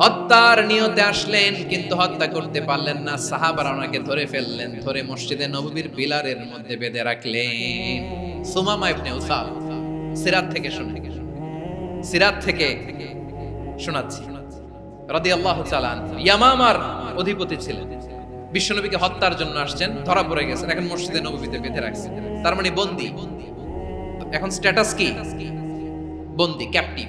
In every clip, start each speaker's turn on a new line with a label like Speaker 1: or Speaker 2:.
Speaker 1: হত্যার নিয়তে আসলেন, কিন্তু হত্যা করতে পারলেন না। সাহাবারা ওনাকে ধরে ফেললেন, ধরে মসজিদে নববীর পিলারের মধ্যে বেঁধে রাখলেন। সুমামা ইবনে উসাল সিরাত থেকে শুনে, সিরাত থেকে শোনাচ্ছি। রাদিয়াল্লাহু তাআলা আনহু। ইয়ামামার অধিপতি ছিলেন। বিশ্বনবীকে হত্যার জন্য আসছেন, ধরা পড়ে গেছেন, এখন মসজিদে নববীতে বেঁধে রাখছেন। তার মানে বন্দি। এখন স্ট্যাটাস কি? বন্দি ক্যাপ্টিভ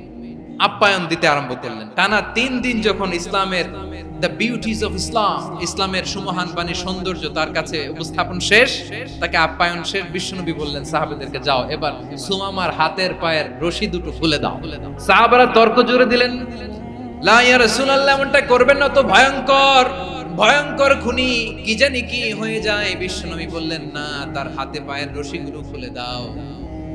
Speaker 1: আপ্যায়ন দিতে আরম্ভ করলেন। টানা তিন দিন যখন ইসলামের দ্য বিউটিজ অফ ইসলাম ইসলামের সুমহান বাণী সৌন্দর্য তার কাছে উপস্থাপন শেষ, তাকে আপ্যায়ন শেষ বিশ্বনবী বললেন, সাহাবেদেরকে যাও, এবার সুমামার হাতের পায়ের রশি দুটো খুলে দাও। সাহাবারা তর্ক জুড়ে দিলেন করবেন না তো ভয়ঙ্কর ভয়ঙ্কর খুনি, কি কি হয়ে যায়? বললেন, না, তার হাতে পায়ের রশিগুলো খুলে দাও।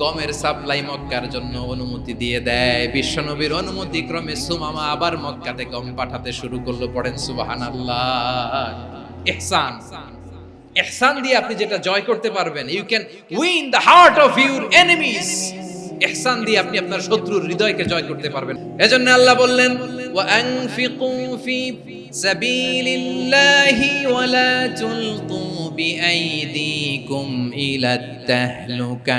Speaker 1: গমের সাপ্লাই মক্কার জন্য অনুমতি দিয়ে দেয়। বিশ্বনবীর অনুমতি ক্রমে সুমামা আবার মক্কাতে গম পাঠাতে শুরু করল, পড়েন সুবাহান আল্লাহ ইহসান ইহসান দিয়ে আপনি যেটা জয় করতে পারবেন you can win the heart of your enemies ইহসান দিয়ে আপনি আপনার শত্রুর হৃদয়কে জয় করতে পারবেন। এজন্য আল্লাহ বললেন ওয়া আনফিকু ফি সাবিলিল্লাহি ওয়া তুলকু বিআইদিকুম ইলা তাহলুকা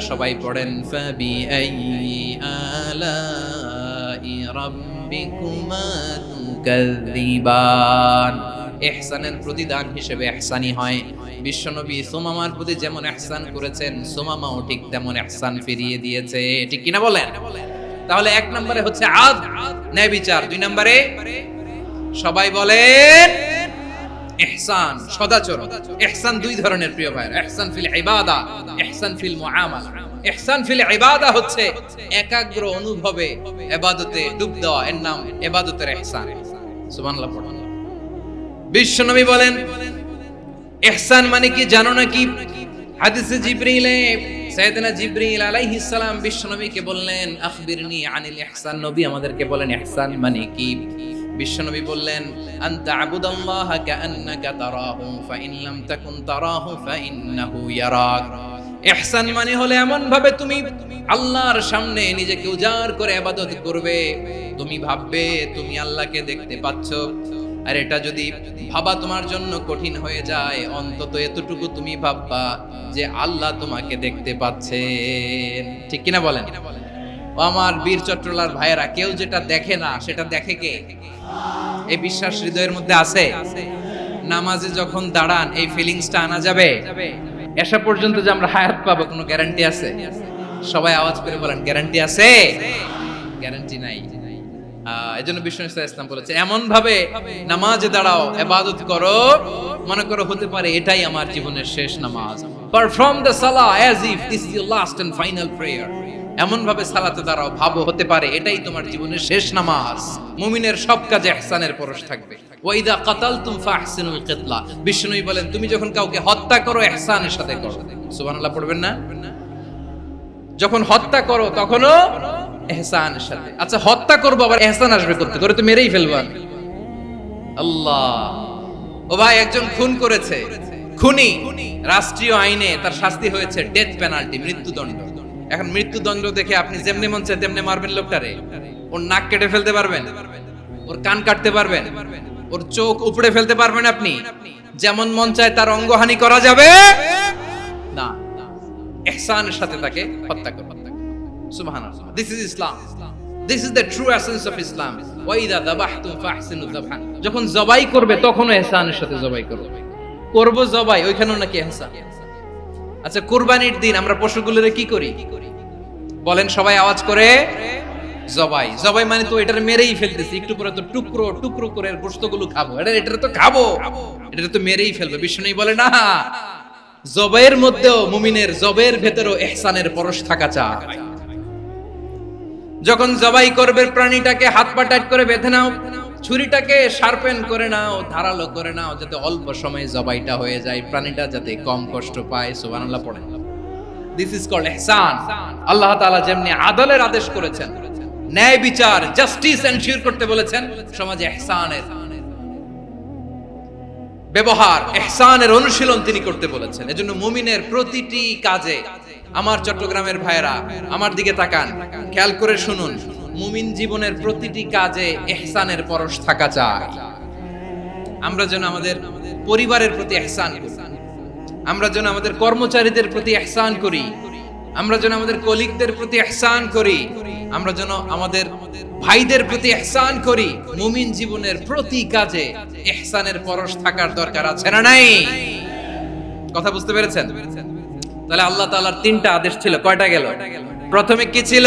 Speaker 1: সবাই পড়েন তুকাযিবান ইহসানের প্রতিদান হিসেবে ইহসানি হয়। বিশ্বনবী সোমামার প্রতি যেমন ইহসান করেছেন, সুমামাও ঠিক তেমন ইহসান ফিরিয়ে দিয়েছে। ঠিক কিনা বলেন? তাহলে এক নম্বরে হচ্ছে আদ ন্যায় বিচার দুই নম্বরে সবাই বলেন ইহসান, সদাচরণ। দুই ধরনের প্রিয় ফিল ইবাদা ফিল মুআমালা। ফিল ইবাদা হচ্ছে একাগ্র অনুভবে ইবাদতে ডুব দেওয়া। এর নাম ইবাদতের সুবহানাল্লাহ, পড়ুন। বিশ্বনবী বলেন, ইহসান মানে কি জানো নাকি? হাদিসে জিবরিলে, সাইয়েদনা জিবরিল আলাইহিস সালাম বিশ্বনবীকে বললেন, আখবিরনি আনিল ইহসান। নবী আমাদেরকে বলেন, ইহসান মানে কি? বিশ্বনবী বললেন, আনতা তারাহু, ফাইন লাম তাকুন তারাহু, ফাইন্নাহু ইয়ারাক। ইহসান মানে হলো এমন ভাবে তুমি আল্লাহর সামনে নিজেকে উজাড় করে ইবাদত করবে। তুমি ভাববে, তুমি আল্লাহকে দেখতে পাচ্ছ। আর এটা যদি ভাবা তোমার জন্য কঠিন হয়ে যায়, অন্তত এতটুকু তুমি ভাববা যে আল্লাহ তোমাকে দেখতে পাচ্ছেন। ঠিক কিনা বলেন? আমার বীর চট্টলার ভাইয়েরা, কেউ যেটা দেখে না, সেটা দেখে কে? এই বিশ্বাস হৃদয়ের মধ্যে আছে? নামাজে যখন দাঁড়ান, এই ফিলিংসটা আনা যাবে? এসা পর্যন্ত যে আমরা হায়াত পাবো, কোনো গ্যারান্টি আছে? সবাই আওয়াজ করে বলেন গ্যারান্টি আছে? গ্যারান্টি নাই। এই জন্য বিষ্ণু ইসলাম বলেছে এমন ভাবে নামাজে দাঁড়াও, এবাদত করো। মনে করো, হতে পারে এটাই আমার জীবনের শেষ নামাজ। পারফর্ম দ্য সালা as if this is last and final prayer এমন ভাবে সালাতে দাঁড়াও, ভাবো, হতে পারে এটাই তোমার জীবনের শেষ নামাজ। মুমিনের সব কাজে ইহসানের পরশ থাকবে। ওয়াইদা কাতালতুম ফাহসিনুল কিতলা। বিষ্ণু বলেন, তুমি যখন কাউকে হত্যা করো ইহসানের সাথে করো। সুবহানাল্লাহ, পড়বেন না? যখন হত্যা করো, তখনও এহসানের সাথে। আচ্ছা হত্যা করব, আবার এহসান আসবে করতে করে তো মেরেই ফেলব আল্লাহ। ও ভাই, একজন খুন করেছে। খুনি, রাষ্ট্রীয় আইনে তার শাস্তি হয়েছে, ডেথ পেনাল্টি, মৃত্যুদণ্ড। এখন মৃত্যুদণ্ড দেখে আপনি যেমনি মন চায় তেমনি মারবেন লোকটারে। ওর নাক কেটে ফেলতে পারবেন, ওর কান কাটতে পারবেন, ওর চোখ উপড়ে ফেলতে পারবেন আপনি। যেমন মন চায় তার অঙ্গহানি করা যাবে, না, এহসানের সাথে তাকে হত্যা করো সুবহানাল্লাহ। This is Islam this is the true essence of Islam ওয়াইদা যাবাহতুম ফাহসিনু যাবহা যখন জবাই করবে, তখনও ইহসানের সাথে জবাই করবে। করব জবাই, ওইখানেও নাকি ইহসান আচ্ছা কুরবানির দিন আমরা পশুগুলোরে কি করি? বলেন, সবাই আওয়াজ করে জবাই। জবাই মানে তো এটার মেরেই ফেলতেছি, একটু পরে তো টুকরো টুকরো করে গোস্তগুলো খাব। এটা এটা তো খাব। এটা তো মেরেই ফেলবে বিষ্ণু বলে না। জবাইয়ের মধ্যেও মুমিনের জবের ভেতরেও ইহসানের পরশ থাকা চায় যখন জবাই করবে, প্রাণীটাকে হাত পা টাইট করে বেঁধে নাও। ছুরিটাকে শার্পেন করে নাও, ধারালো করে নাও, যাতে অল্প সময়ে জবাইটা হয়ে যায়, প্রাণীটা যাতে কম কষ্ট পায়, সুবহানাল্লাহ পড়েন। দিস ইজ কল্ড ইহসান আল্লাহ তাআলা যেমনি আদলের আদেশ করেছেন, ন্যায় বিচার জাস্টিস এনশিওর করতে বলেছেন, সমাজে ইহসানের ব্যবহার ইহসানের অনুশীলন তিনি করতে বলেছেন। এজন্য মুমিনের প্রতিটি কাজে, আমার চট্টগ্রামের ভাইরা আমার দিকে তাকান, খেয়াল করে শুনুন। মুমিন জীবনের প্রতিটি কাজে ইহসানের পরশ থাকা চায় আমরা যেন আমাদের পরিবারের প্রতি ইহসান করি। আমরা যেন আমাদের কর্মচারীদের প্রতি ইহসান করি। আমরা যেন আমাদের কলিগদের প্রতি ইহসান করি। আমরা যেন আমাদের ভাইদের প্রতি এহসান করি। মুমিন জীবনের প্রতি কাজে এহসানের পরশ থাকার দরকার আছে না নাই? কথা বুঝতে পেরেছেন? তাহলে আল্লাহ তাআলার তিনটা আদেশ ছিল। কয়টা গেল? প্রথমে কি ছিল?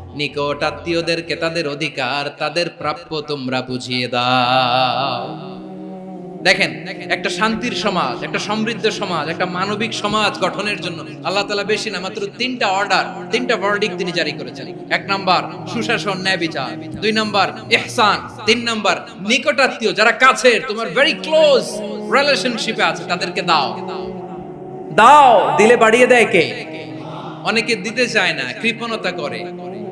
Speaker 1: নিকট আত্মীয়দেরকে তাদের অধিকার তাদের প্রাপ্য তোমরা বুঝিয়ে দাও। দেখেন, একটা শান্তির সমাজ, একটা সমৃদ্ধ সমাজ, একটা মানবিক সমাজ গঠনের জন্য আল্লাহ তালা বেশি না, মাত্র তিনটা অর্ডার তিনটা ভার্ডিক তিনি জারি করেছেন। এক নাম্বার, সুশাসন, ন্যায় বিচার। দুই নাম্বার, ইহসান। তিন নাম্বার নিকটাত্মীয় যারা কাছের, তোমার ভেরি ক্লোজ রিলেশনশিপে আছে, তাদেরকে দাও। দাও, দিলে বাড়িয়ে দেয় কে? অনেকে দিতে চায় না, কৃপণতা করে।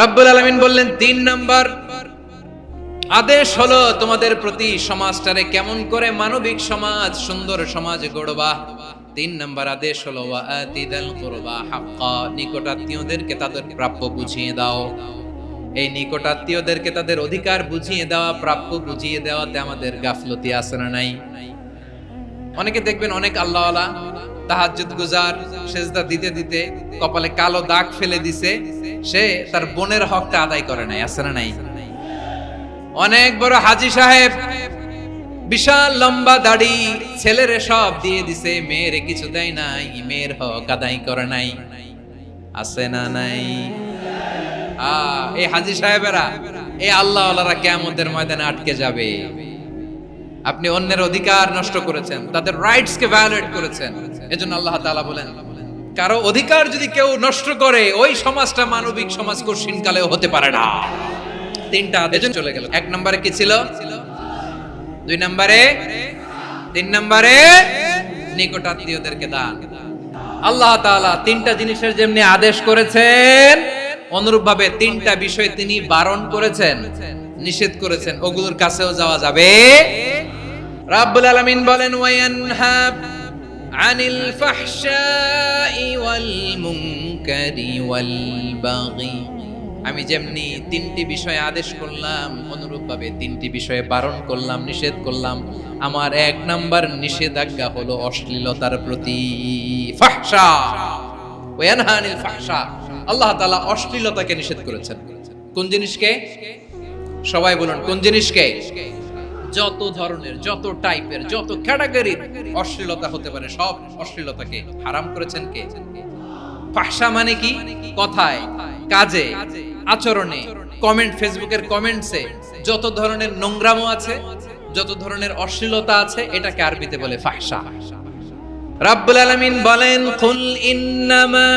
Speaker 1: রাব্বুল আলামিন বললেন, তিন নাম্বার। আদেশ হলো তোমাদের প্রতি সমাজটারে কেমন করে মানবিক সমাজ, সুন্দর সমাজ গড়বা। তিন নাম্বার আদেশ হলো কুরবা হাক্কা, নিকটাত্মীয়দেরকে তাদের প্রাপ্য বুঝিয়ে দাও। এই নিকটাত্মীয়দেরকে তাদের অধিকার বুঝিয়ে দেওয়া, প্রাপ্য বুঝিয়ে দেওয়াতে আমাদের গাফলতি আছে না নাই? অনেকে দেখবেন অনেক আল্লাহওয়ালা তাহাজ্জুদ গুজার, সেজদা দিতে দিতে কপালে কালো দাগ ফেলে দিছে। সে তার বোনের হকটা আদায় করে নাই, আছে না নাই? অনেক বড় হাজি সাহেব বিশাল লম্বা দাড়ি ছেলেরে সব দিয়ে দিছে, মেয়েরে কিছু দেয় নাই, মেয়ের হক আদায় করে নাই, আছে না নাই? এই হাজি সাহেবেরা, এই আল্লাহ কেমতের ময়দানে আটকে যাবে। আপনি অন্যের অধিকার নষ্ট করেছেন, তাদের রাইটস কে ভায়োলেট করেছেন, এজন্য আল্লাহ তাআলা বলেন কারও অধিকার যদি কেউ নষ্ট করে ওই সমাজটা মানবিক সমাজ কঠিন কালেও হতে পারে না। তিনটা চলে গেল। এক নম্বরে কি ছিল? দুই নম্বরে? তিন নম্বরে? নিকটাত্মীয়দেরকে দান। আল্লাহ তাআলা তিনটা জিনিসের যেমনি আদেশ করেছেন অনুরূপভাবে তিনটা বিষয় তিনি বারণ করেছেন নিষেধ করেছেন। ওগুলোর কাছেও যাওয়া যাবে। রাব্বুল আলামিন বলেন ওয়ায়ানহা আনিল ফাহশাই আমি যেমনি তিনটি বিষয়ে আদেশ করলাম, অনুরূপভাবে তিনটি বিষয়ে বারণ করলাম, নিষেধ করলাম, আমার এক নাম্বার নিষেধাজ্ঞা হলো অশ্লীলতার প্রতি আল্লাহ তাআলা অশ্লীলতাকে নিষেধ করেছেন। কোন জিনিসকে? সবাই বলুন, কোন জিনিসকে? যত ধরনের, যত টাইপের যত ক্যাটাগরির অশ্লীলতা হতে পারে, সব অশ্লীলতাকে হারাম করেছেন কে? ফাহসা মানে কি? কথায়, কাজে, আচরণে কমেন্ট ফেসবুকের কমেন্টসে যত ধরনের নোংরামো আছে, যত ধরনের অশ্লীলতা আছে, এটাকে আরবিতে বলে ফাহসা। রাব্বুল আলামিন বলেন, কুল ইন্নামা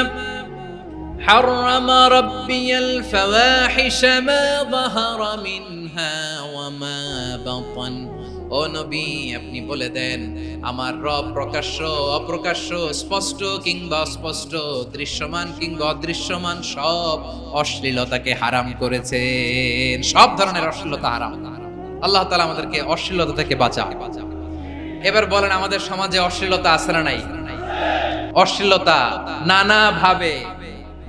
Speaker 1: حرم ربي الفواحش ما ظهر منها وما بطن ও নবী আপনি বলে দেন আমার রব প্রকাশ্য অপ্রকাশ্য স্পষ্ট কিংবা অস্পষ্ট দৃশ্যমান কিংবা অদৃশ্যমান সব অশ্লীলতাকে হারাম করেছেন সব ধরনের অশ্লীলতা হারাম আল্লাহ তাআলা আমাদেরকে অশ্লীলতা থেকে বাঁচা এবার বলেন আমাদের সমাজে অশ্লীলতা আছে না নাই অশ্লীলতা নানা ভাবে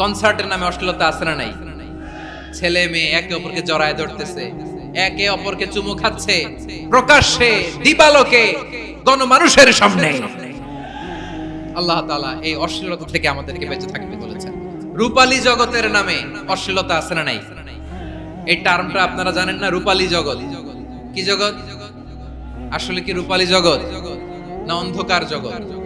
Speaker 1: কনসার্টের নামে অশ্লীলতা আছে না নাই? ছেলে মেয়ে একে অপরকে জড়ায় ধরতেছে, একে অপরকে চুমু খাচ্ছে, প্রকাশ্যে দিবালোকে গণমানুষের সামনে। আল্লাহ তাআলা এই অশ্লীলতা থেকে আমাদেরকে বেঁচে থাকতে বলেছেন। রূপালী জগতের নামে অশ্লীলতা আছে না নাই? এই টার্মটা আপনারা জানেন না, রূপালী জগৎ। কি জগৎ? আসলে কি রূপালী জগৎ? না অন্ধকার জগৎ।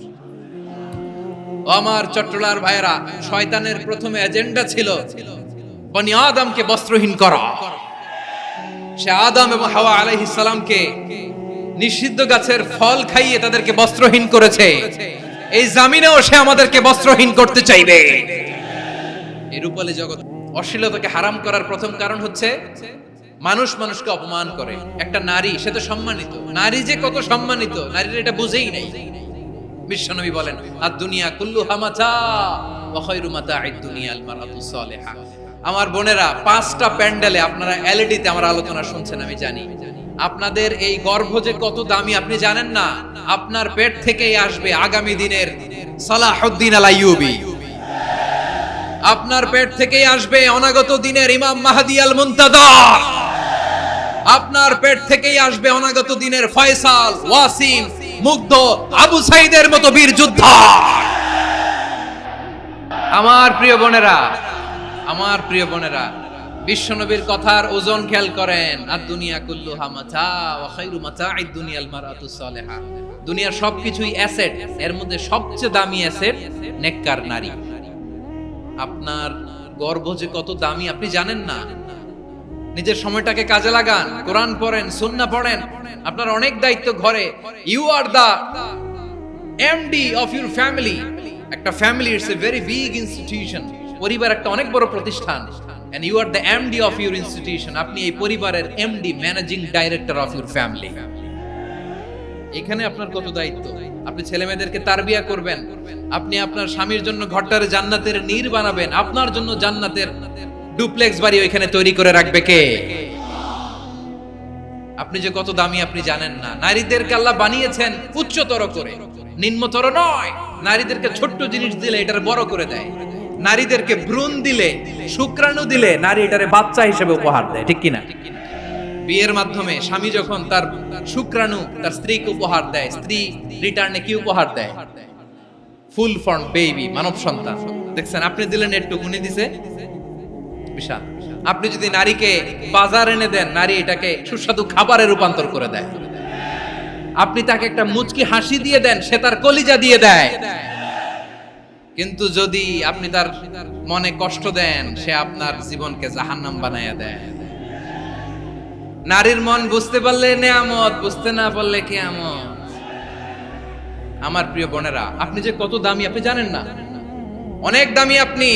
Speaker 1: আমার চট্টলার ভাইয়েরা, শয়তানের প্রথমে এজেন্ডা ছিল বনি আদমকে বস্ত্রহীন করা। সে আদম এবং হাওয়া আলাইহিস সালামকে নিষিদ্ধ গাছের ফল খাইয়ে তাদেরকে বস্ত্রহীন করেছে। এই জামিনেও সে আমাদেরকে বস্ত্রহীন করতে চাইবে। এই রূপালী জগৎ অশ্লীলতাকে হারাম করার প্রথম কারণ হচ্ছে মানুষ মানুষকে অপমান করে। একটা নারী, সে তো সম্মানিত। নারী যে কত সম্মানিত, নারীর এটা বুঝেই নাই। বিশ্বনবী বলেন আর দুনিয়া কুল্লু হামাচা ওয়াখাইরু মাতাঈদ দুনিয়াল মারাতু সালিহা। আমার বোনেরা, পাঁচটা প্যান্ডেলে আপনারা এলইডিতে আমার আলোচনা শুনছেন, আমি জানি। আপনাদের এই গর্ভ যে কত দামি, আপনি জানেন না? আপনার পেট থেকেই আসবে আগামী দিনের সালাহুদ্দিন আল আইয়ুবী। আপনার পেট থেকেই আসবে অনাগত দিনের ইমাম মাহাদি আল মুনতাদার আপনার পেট থেকেই আসবে অনাগত দিনের ফয়সাল, ওয়াসিম মুগ্ধ আবু সাইদের মতো বীর যোদ্ধা। আমার প্রিয় বোনেরা, আমার প্রিয় বোনেরা, বিশ্বনবীর কথার ওজন খেয়াল করেন। আর দুনিয়া কুল্লু হামাচা ওয়া খায়রু মাতাঈদ দুনিয়াল মারাতু সালেহা। দুনিয়ার সবকিছুই অ্যাসেট, এর মধ্যে সবচেয়ে দামি অ্যাসেট নেককার নারী। আপনার গর্ভ যে কত দামি, আপনি জানেন না? নিজের সময়টাকে কাজে লাগান, কোরআন পড়েন সুন্না পড়েন। আপনার অনেক দায়িত্ব ঘরে। You are the MD of your family একটা family it's a very big institution পরিবার একটা অনেক বড় প্রতিষ্ঠান। And you are the MD of your institution আপনি এই পরিবারের MD managing director of your family এখানে আপনার কত দায়িত্ব? আপনি ছেলে মেয়েদেরকে তারবিয়া করবেন। আপনি আপনার স্বামীর জন্য ঘরটারে জান্নাতের নীর বানাবেন। আপনার জন্য জান্নাতের ডুপ্লেক্স বাড়ি ওইখানে তৈরি করে রাখবে কে? আপনি যে কত দামি আপনি জানেন না। নারীদেরকে আল্লাহ বানিয়েছেন উচ্চতর করে। নিম্নতর নয়। নারীদেরকে ছোট্ট জিনিস দিলে এটার বড় করে দেয়। নারীদেরকে ভ্রূণ দিলে, শুক্রাণু দিলে নারী এটারে বাচ্চা হিসেবে উপহার দেয়, ঠিক কিনা? বিয়ের মাধ্যমে স্বামী যখন তার শুক্রাণু, তার স্ত্রীকে উপহার দেয়, স্ত্রী রিটার্নে কি উপহার দেয়? ফুল ফর্ম, বেবি, মানব সন্তান। দেখছেন, আপনি দিলেন একটু, উনি দিছে? বিশাল আপনি যদি নারীকে বাজার এনে দেন, নারী এটাকে সুস্বাদু খাবারে রূপান্তর করে দেয়। আপনি তাকে একটা মুচকি হাসি দিয়ে দেন, সে তার কলিজা দিয়ে দেয়। কিন্তু যদি আপনি তার মনে কষ্ট দেন, সে আপনার জীবনকে জাহান্নাম বানাইয়া দেয়। নারীর মন বুঝতে পারলে নেয়ামত, বুঝতে না পারলে কেয়ামত। আমার প্রিয় বোনেরা, আপনি যে কত দামি, আপনি জানেন না? অনেক দামি আপনি।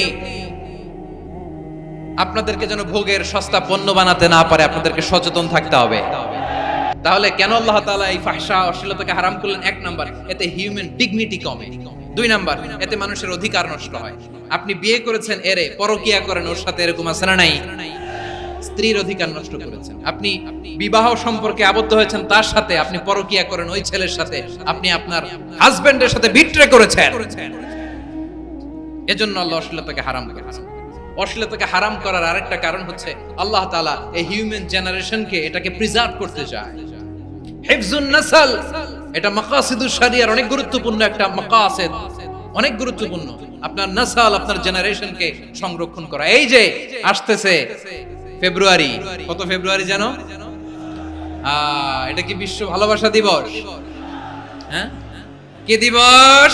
Speaker 1: আপনাদেরকে যেন ভোগের সস্তা পণ্য বানাতে না পারে, আপনাদেরকে সচেতন থাকতে হবে। তাহলে কেন আল্লাহ তাআলা এই ফাহশা অশ্লীলতাকে হারাম করলেন? এক নাম্বার, এতে হিউম্যান ডিগনিটি কমে। দুই নাম্বার, এতে মানুষের অধিকার নষ্ট হয়। আপনি বিয়ে করেছেন, এরে পরকিয়া করেন, ওর সাথে এরকম আছে না নাই? স্ত্রীর অধিকার নষ্ট করেছেন। আপনি বিবাহ সম্পর্কে আবদ্ধ হয়েছেন, তার সাথে আপনি পরকিয়া করেন, ওই ছেলের সাথে আপনি আপনার হাজবেন্ডের সাথে বিট্রে করেছেন। এজন্য আল্লাহ অশ্লীলতাকে হারাম করেছেন। অশ্লীলতাকে হারাম করার আরেকটা কারণ হচ্ছে আল্লাহ তাআলা এই হিউম্যান জেনারেশনকে এটাকে প্রিজার্ভ করতে চায়। নাসাল, এটা শরিয়ার অনেক গুরুত্বপূর্ণ একটা মাকাসিদ, অনেক গুরুত্বপূর্ণ। আপনার নাসাল আপনার জেনারেশনকে সংরক্ষণ করা। এই যে আসতেছে ফেব্রুয়ারি, কত ফেব্রুয়ারি জানো? এটা কি বিশ্ব ভালোবাসা দিবস? হ্যাঁ? কি দিবস?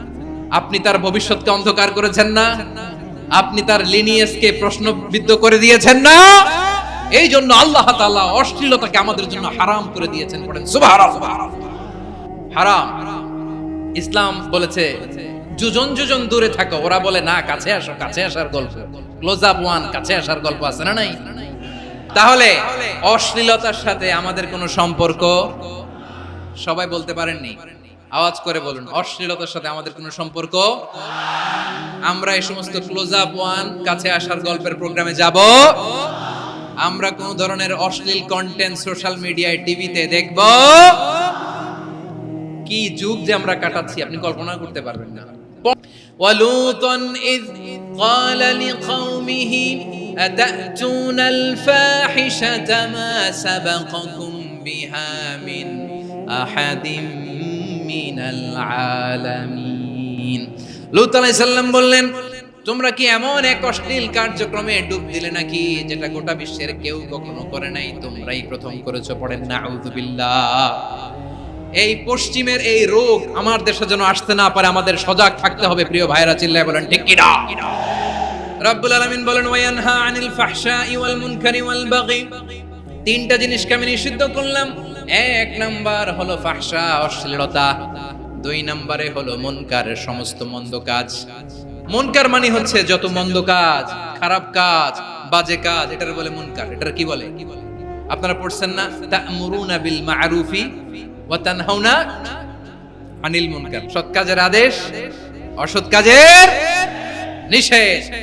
Speaker 1: আপনি তার ভবিষ্যৎকে অন্ধকার করেছেন না। আপনি তার লিনিয়েসকে প্রশ্নবিদ্ধ করে দিয়েছেন না। এই জন্য আল্লাহ তাআলা অশ্লীলতাকে আমাদের জন্য হারাম করে দিয়েছেন পড়েন সুবহানাল্লাহ। হারাম। ইসলাম বলেছে, যুজন যুজন দূরে থাকো, ওরা বলে, না, কাছে আসো, কাছে আসার গল্প। ক্লোজ আপ ওয়ান কাছে আসার গল্প আছে না নাই? তাহলে অশ্লীলতার সাথে আমাদের কোনো সম্পর্ক? সবাই বলতে পারেননি। আওয়াজ করে বলুন অশ্লীলতার সাথে আমাদের কোনো সম্পর্ক আমরা এই সমস্ত ক্লোজ আপ ওয়ান কাছে আসার গল্পের প্রোগ্রামে যাব আমরা কোন ধরনের অশ্লীল কন্টেন্ট সোশ্যাল মিডিয়ায় টিভিতে দেখব কি যুগ যে আমরা কাটাচ্ছি আপনি কল্পনা করতে পারবেন না ولوطا إذ قال لقومه أتأتون الفاحشة ما سبقكم بها من أحد বললেন, তোমরা কি এমন এক অশ্লীল কার্যক্রমে ডুব দিলে নাকি, যেটা গোটা বিশ্বের কেউ কখনো করে নাই? তোমরাই প্রথম করেছ, পড়েন না আউযুবিল্লাহ এই পশ্চিমের এই রোগ আমার দেশে যেন আসতে না পারে, আমাদের সজাগ থাকতে হবে, প্রিয় ভাইরা চিল্লায় বলেন, ঠিক কি না রব্বুল আলামিন বলেন, ওয়ায়ানহা আনিল ফাহশা ওয়াল মুনকারি ওয়াল বাগি। তিনটা জিনিসকে আমি নিষিদ্ধ করলাম। এক নাম্বার হলো ফাহশা, অশ্লীলতা। দুই নম্বরে হলো মুনকারের সমস্ত মন্দ কাজ। মুনকার মানে হচ্ছে যত মন্দ কাজ, খারাপ কাজ, বাজে কাজ, এটার বলে মুনকার। এটার কি বলে? আপনারা পড়ছেন না? তা'মুরুনা বিল মা'রুফি ওয়া তানহাউনা আনিল মুনকার। সৎ কাজের আদেশ, অসৎ কাজের নিষেধ।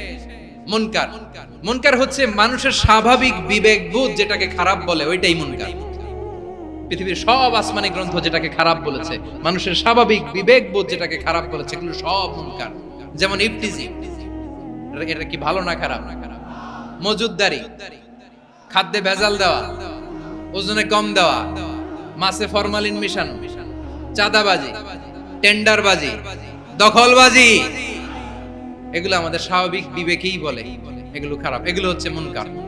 Speaker 1: মুনকার। মুনকার হচ্ছে মানুষের স্বাভাবিক বিবেকবোধ যেটাকে খারাপ বলে, ওইটাই মুনকার। পৃথিবীর সব আসমানি গ্রন্থ যেটাকে খারাপ বলেছে, মানুষের স্বাভাবিক বিবেকবোধ যেটাকে খারাপ বলেছে, এগুলো সব মুনকার। যেমন ইফটিজি এটা- কি ভালো না খারাপ? মজুদদারি, খাদ্যে ভেজাল দেওয়া, ওজনে কম দেওয়া, মাছে ফরমালিন মিশানো, চাঁদাবাজি, টেন্ডারবাজি, দখলবাজি, এগুলো আমাদের স্বাভাবিক বিবেকেই বলে, এগুলো খারাপ, এগুলো হচ্ছে মুনকার।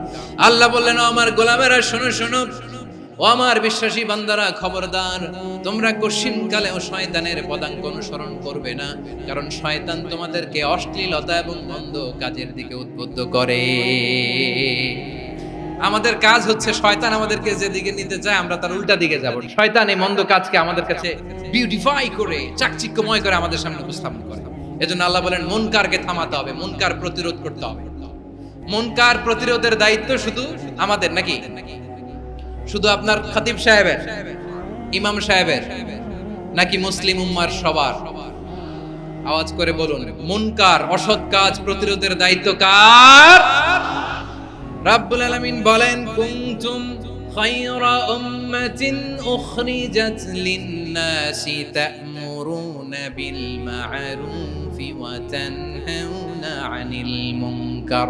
Speaker 1: আল্লাহ বললেন আমার গোলামেরা, শোনো শোনো। ও আমার বিশ্বাসী বান্দারা, খবরদার। তোমরা কশিন কালেও শয়তানের পদাঙ্ক অনুসরণ করবে না, কারণ শয়তান তোমাদেরকে অশ্লীলতা এবং মন্দ কাজের দিকে উদ্বুদ্ধ করে। আমাদের কাজ হচ্ছে, শয়তান আমাদেরকে যেদিকে নিতে চায়, আমরা তার উল্টা দিকে যাব। শয়তান এই মন্দ কাজকে আমাদের কাছে বিউটিফাই করে, চাকচিক্যময় করে আমাদের সামনে উপস্থাপন করে। এজন্য আল্লাহ বলেন, মুনকারকে থামাতে হবে, মুনকার প্রতিরোধ করতে হবে। মুনকার প্রতিরোধের দায়িত্ব শুধু আমাদের নাকি? শুধু আপনার খতিব সাহেবের? ইমাম সাহেবের? নাকি মুসলিম উম্মার সবার? আওয়াজ করে বলুন, মুনকার অসৎ কাজ প্রতিরোধের দায়িত্ব কার? রাব্বুল আলামিন বলেন, কুনতুম খায়রা উম্মাতিন উখরিজাত লিন-নাসি তা'মুরুনা বিল মা'রুফি ওয়া তানহাউনা 'আনিল মুনকার।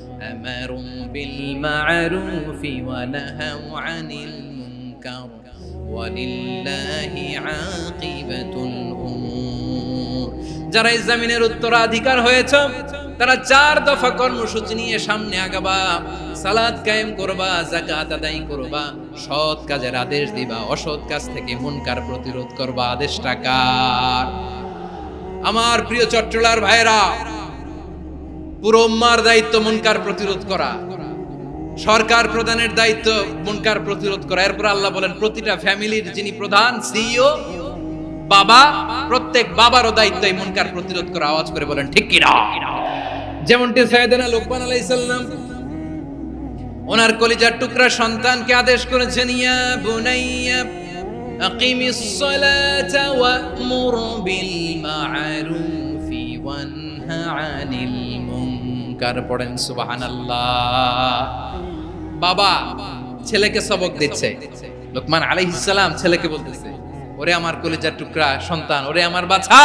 Speaker 1: মা'রুফি ওয়া নাহাউ আনিল মুনকার ওয়ালিল্লাহি আকিবাতুল উমুর যারা এই জমিনের উত্তরাধিকার হয়েছে, তারা চার দফা কর্মসূচি নিয়ে সামনে আগাবা, সালাদ কায়েম করবা জাকাত আদায় করবা, সৎ কাজের আদেশ দিবা, অসৎ কাজ থেকে মুনকার প্রতিরোধ করবা, আদেশটা কার? আমার প্রিয় চট্টলার ভাইরা পুরো উম্মার দায়িত্ব মুনকার প্রতিরোধ করা। সরকার প্রধানের দায়িত্ব মুনকার প্রতিরোধ করা। এরপর আল্লাহ বলেন, প্রতিটা ফ্যামিলির যিনি প্রধান, সিইও, বাবা, প্রত্যেক বাবারও দায়িত্ব এই মুনকার প্রতিরোধ করা। আওয়াজ করে বলেন, ঠিক কিনা? যেমনটি সাইয়েদনা লোকমান আলাইহিস সালাম, ওনার কলিজার টুকরা সন্তানকে আদেশ করেছেন, ইয়া বুনাইয়া আকিমিস সালাতা ওয়া'মুর বিল মা'রুফি ওয়ানহা আনিল মুনকার পড়েন সুবহানাল্লাহ। বাবা, ছেলেকে সবক দিচ্ছে। লোকমান আলাইহিস সালাম ছেলেকে বলতেছে, ওরে আমার কলিজার টুকরা, সন্তান, ওরে আমার বাছা।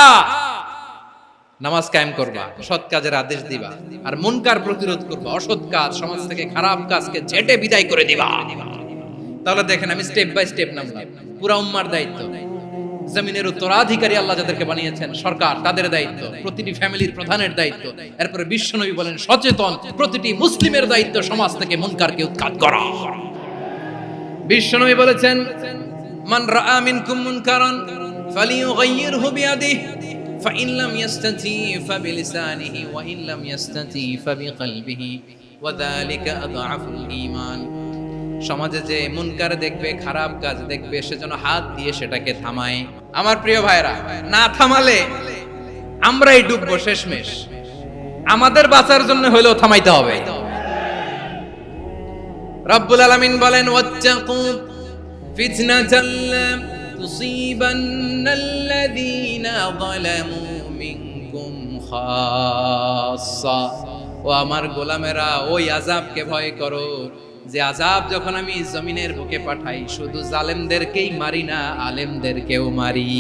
Speaker 1: নামাজ কায়েম করবা, সৎ কাজের আদেশ দিবা, আর মুনকার প্রতিরোধ করবা, অসৎ কাজ, সমাজ থেকে খারাপ কাজকে ঝেটে বিদায় করে দিবা। তাহলে দেখেন আমি স্টেপ বাই স্টেপ নামলাম। পুরা উম্মার দায়িত্ব। জমিনের উত্তরাধিকারী আল্লাহ যাদেরকে বানিয়েছেন সরকার তাদের দায়িত্ব প্রতিটি ফ্যামিলির প্রধানের দায়িত্ব এরপরে বিশ্বনবী বলেন সচেতন প্রতিটি মুসলিমের দায়িত্ব সমাজ থেকে মুনকারকে উৎখাত করা বিশ্বনবী বলেছেন মান রাআ মিনকুম মুনকারান ফালিয়ুগাইয়িরহু বিয়াদিহি فإن لم يستطيع فبلسانه وإن لم يستطيع فبقلبه وذلك أضعف الإيمان সমাজে যে মুনকার দেখবে, খারাপ কাজ দেখবে সেজন্য হাত দিয়ে সেটাকে থামায়। আমার প্রিয় ভাইরা না থামালে আমরাই ডুববো শেষমেশ। আমাদের বাঁচার জন্য হলেও থামাইতে হবে। রব্বুল আলামিন বলেন, ওয়াত্তাকু ফিতনাতাল লা তুসিবান্নাল্লাযীনা যালামু মিনকুম খাসসা। ও আমার গোলামেরা, ওই আযাবকে ভয় করো। যে আযাব যখন আমি জমিনের বুকে পাঠাই, শুধু জালেমদেরকেই মারি না, আলেমদেরকেও মারি।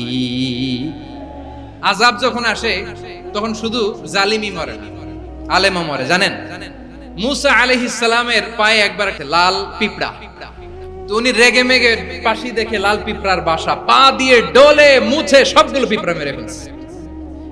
Speaker 1: আযাব যখন আসে, তখন শুধু জালিমই মরে, আলেমও মরে, জানেন? মুসা আলাইহিস সালামের পায়ে একবার লাল পিঁপড়া। উনি রেগে মেগে পাশি দেখে লাল পিঁপড়ার বাসা, পা দিয়ে ডলে, মুছে সবগুলো পিঁপড়া মেরে ফেলছে।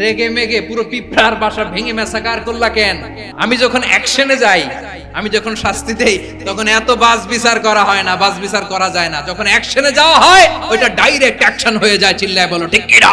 Speaker 1: রেগে মেগে পুরো পিঁপড়ার বাসা ভেঙে মেসাকার করলা কেন? আমি যখন অ্যাকশনে যাই, আমি যখন শাস্তি দেই, তখন এত বাস বিচার করা হয় না বাস বিচার করা যায় না। যখন অ্যাকশনে যাওয়া হয়, ওইটা ডাইরেক্ট অ্যাকশন হয়ে যায়, চিল্লায় বলো, ঠিক কিনা